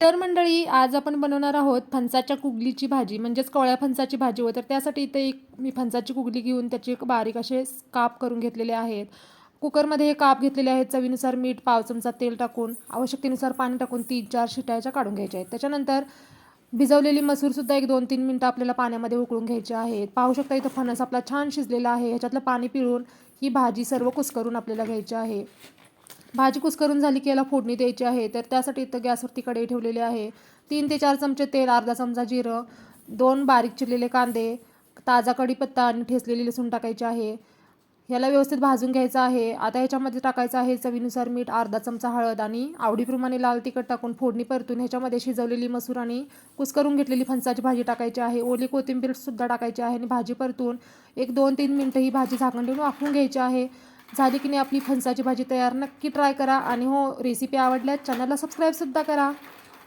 तर मंडळी आज आपण बनवणार आहोत फणसाच्या कुगलीची भाजी म्हणजेच कवळ्या फणसाची भाजी हो तर त्यासाठी इथे एक मी फणसाची कुगली घेऊन त्याचे एक बारीक असे काप करून घेतलेले आहेत. कुकरमध्ये हे काप घेतलेले आहेत चवीनुसार मीठ पाव चमचा तेल टाकून आवश्यकतेनुसार पाणी टाकून तीन चार शिटायच्या काढून घ्यायच्या आहेत. त्याच्यानंतर भिजवलेली मसूरसुद्धा एक दोन तीन मिनटं आपल्याला पाण्यामध्ये उकळून घ्यायचे आहेत. पाहू शकता इथं फणस आपला छान शिजलेला आहे. ह्याच्यातलं पाणी पिळून ही भाजी सर्व कुस्करून आपल्याला घ्यायची आहे. भाजी कुस्करून झाली की याला फोडणी द्यायची आहे. तर त्यासाठी इथं गॅसवरती कढई ठेवलेली आहे. तीन ते चार चमचे तेल अर्धा चमचा जिरं दोन बारीक चिरलेले कांदे ताजा कढीपत्ता आणि ठेचलेली लसूण टाकायचे आहे. ह्याला व्यवस्थित भाजून घ्यायचं आहे. आता ह्याच्यामध्ये टाकायचं आहे चवीनुसार मीठ अर्धा चमचा हळद आणि आवडीप्रमाणे लाल तिखट टाकून फोडणी परतून ह्याच्यामध्ये शिजवलेली मसूर आणि कुसकरून घेतलेली फणसाची भाजी टाकायची आहे. ओली कोथिंबीरसुद्धा टाकायची आहे आणि भाजी परतून एक दोन तीन मिनटं ही भाजी झाकण ठेवून वाफवून घ्यायची आहे. झाली की नाही आपली फणसाची भाजी तयार नक्की ट्राय करा. आणि हो रेसिपी आवडल्यास चॅनलला सबस्क्राईबसुद्धा करा.